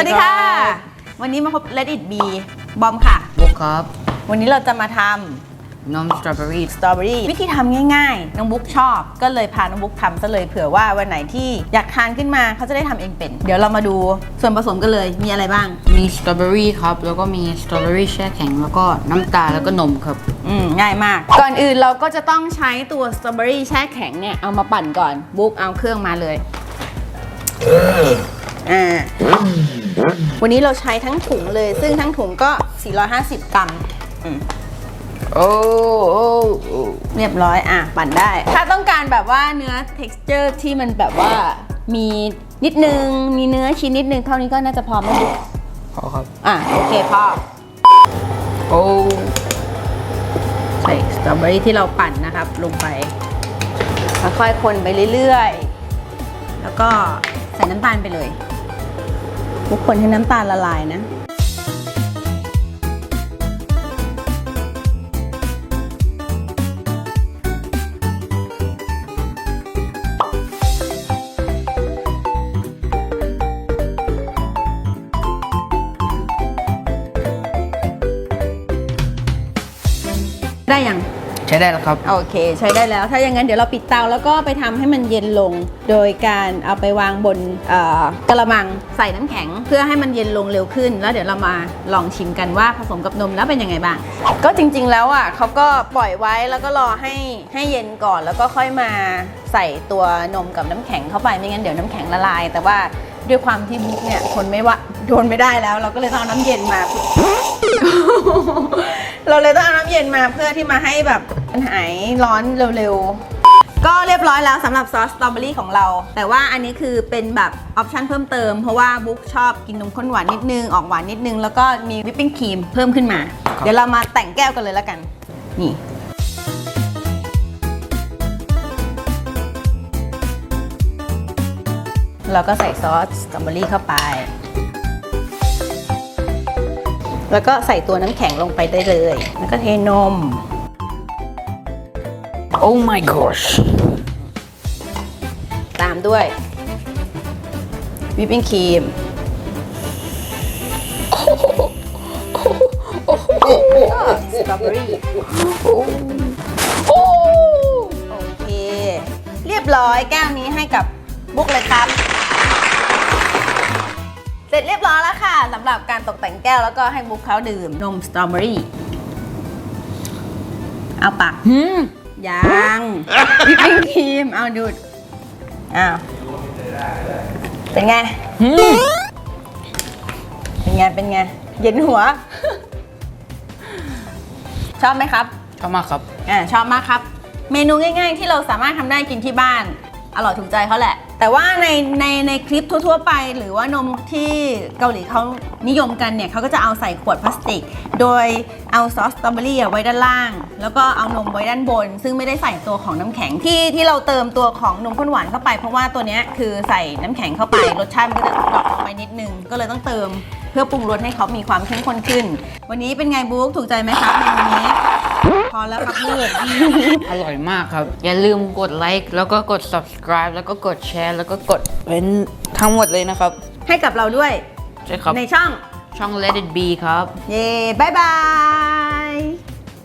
วันนี้มาพบ Let It Be บอมค่ะ บุกครับ วันนี้เราจะมาทนมสตรอเบอรี่ำสตรอเบอรี่วิธีทำง่ายๆ น้องบุ๊กชอบ ก็เลยพาน้องบุ๊กทำซะเลยเผื่อว่าวันไหนที่อยากทานขึ้นมาเขาจะได้ทำเองเป็น เดี๋ยวเรามาดูส่วนผสมกันเลยมีอะไรบ้าง มีสตรอเบอรี่ครับ แล้วก็มีสตรอเบอรี่แช่แข็ง แล้วก็น้ำตาลแล้วก็นมครับ อืมง่ายมาก ก่อนอื่นเราก็จะต้องใช้ตัวสตรอเบอรี่แช่แข็งเนี่ย เอามาปั่นก่อน บุ๊กเอาเครื่องมาเลย อ่า วันนี้เราใช้ทั้งถุงเลย ซึ่งทั้งถุงก็ 450 กรัมอืมโอ้โอ้โอ้เรียบร้อยอะปั่นได้ ถ้าต้องการแบบว่าเนื้อ texture ที่มันแบบว่ามีนิดนึง มีเนื้อชิ้นนิดนึงเท่านี้ก็น่าจะพอไหมบุ๊กพอครับ อะโอเคพอโอ้ใส่สตรอเบอรี่ที่เราปั่นนะครับ ลงไปค่อยๆคนไปเรื่อยๆ แล้วก็ใส่น้ำตาลไปเลย ทุกคนให้น้ำตาลละลายนะได้ยัง ใช้ได้แล้วครับ โอเค ใช้ได้แล้ว ถ้าอย่างนั้นเดี๋ยวเราปิดเตาแล้วก็ไปทำให้มันเย็นลง โดยการเอาไปวางบนเอ่อกระมังใส่น้ำแข็ง เพื่อให้มันเย็นลงเร็วขึ้น แล้วเดี๋ยวเรามาลองชิมกันว่าผสมกับนมแล้วเป็นยังไงบ้าง ก็จริงๆแล้วอะเขาก็ปล่อยไว้แล้วก็รอให้ให้เย็นก่อนแล้วก็ค่อยมาใส่ตัวนมกับน้ำแข็งเข้าไปไม่งั้นเดี๋ยวน้ำแข็งละลาย แต่ว่า ด้วยความที่บุ๊กเนี่ยทนไม่ว่าทนไม่ได้แล้ว เราก็เลยต้องเอาน้ำเย็นมา เราเลยต้องเอาน้ำเย็นมาเพื่อที่มาให้แบบมันหายร้อนเร็วๆ ก็เรียบร้อยแล้วสำหรับซอสสตรอเบอรี่ของเรา แต่ว่าอันนี้คือเป็นแบบออปชั่นเพิ่มเติม เพราะว่าบุ๊กชอบกินนมข้นหวานนิดนึง ออกหวานนิดนึง แล้วก็มีวิปปิ้งครีมเพิ่มขึ้นมา เดี๋ยวเรามาแต่งแก้วกันเลยแล้วกัน นี่ เราก็ใส่ซอสสตรอเบอรี่เข้าไป แล้วก็ใส่ตัวน้ำแข็งลงไปได้เลย แล้วก็เทนมโอ้ my gosh ตามด้วยวิปปิ้งครีมสตรอเบอรี่โอเค เรียบร้อยแก้วนี้ให้กับบุ๊กเลยครับ เสร็จเรียบร้อยแล้วค่ะสำหรับการตกแต่งแก้วแล้วก็ให้บุ๊กเขาดื่มนมสตรอเบอรี่ เอาปากหืมยังวิปปิ้งครีม เอาดูดอ้าวเป็นไงหืมเป็นไง เป็นไง เย็นหัว ชอบไหมครับ ชอบมากครับ อ่าชอบมากครับ เมนูง่าย ๆ ที่เราสามารถทำได้กินที่บ้าน อร่อยถูกใจเขาแหละ แต่ว่าในในในคลิปทั่ว ๆ ไป หรือว่านมที่เกาหลีเขานิยมกันเนี่ยเขาก็จะเอาใส่ขวดพลาสติก โดยเอาซอสสตรอเบอรี่ไว้ด้านล่าง แล้วก็เอานมไว้ด้านบน ซึ่งไม่ได้ใส่ตัวของน้ำแข็งที่ที่เราเติมตัวของนมข้นหวานเข้าไป เพราะว่าตัวเนี้ยคือใส่น้ำแข็งเข้าไปรสชาติมันก็จะดรอปลงไปนิดนึง ก็เลยต้องเติมเพื่อปรุงรสให้เขามีความเข้มข้นขึ้น วันนี้เป็นไงบุ๊กถูกใจไหมครับเมนูนี้ พอแล้วครับลูกอร่อยมากครับ อย่าลืมกดไลค์แล้วก็กด subscribe แล้วก็กดแชร์ แล้วก็กดเป็นทั้งหมดเลยนะครับ ให้กับเราด้วย ใช่ครับ ในช่อง ช่อง Let It Be ครับ เย่บายบาย